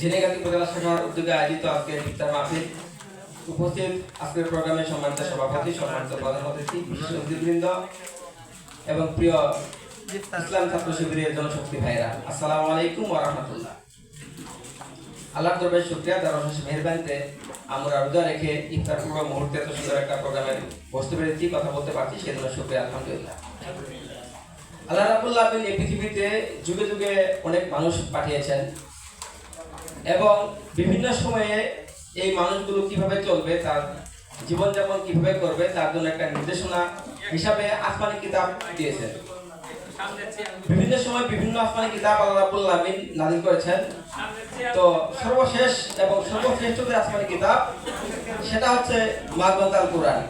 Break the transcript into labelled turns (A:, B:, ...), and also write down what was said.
A: ঝিনাইগাতি উপজেলা শাখার উদ্যোগে আয়োজিত আজকের ইফতার মাহফিল। উপস্থিত আজকের প্রোগ্রামে সম্মানিত সভাপতি, সম্মানিত প্রধান অতিথি বিশেষ এবং প্রিয় ইসলাম ছাত্র শিবিরের জনশক্তি ভাইরা আসসালামু আলাইকুম ওয়া রাহমাতুল্লাহ। আল্লাহর দরবারে শুকরিয়া তার অশেষ মেহেরবানিতে আমরা রোজা রেখে ইফতার পূর্ব মুহূর্তে এত সুন্দর একটা প্রোগ্রামে বসতে পেরেছি, কথা বলতে পারছি, সেজন্য শুকরিয়া, আলহামদুলিল্লাহ। আল্লাহ রাবুল্লাহ আলমিন এই পৃথিবীতে যুগে যুগে অনেক মানুষ পাঠিয়েছেন। এবং বিভিন্ন সময়ে এই মানুষগুলো কীভাবে চলবে, তার জীবনযাপন কীভাবে করবে, তার জন্য একটা নির্দেশনা হিসাবে আসমানি কিতাব দিয়েছেন বিভিন্ন সময় বিভিন্ন আসমানি কিতাব আল্লাহ নাজিল করেছেন। তো সর্বশেষ এবং সর্বশ্রেষ্ঠ যে আসমানি কিতাব, সেটা হচ্ছে মাগবন্তাল কোরআন।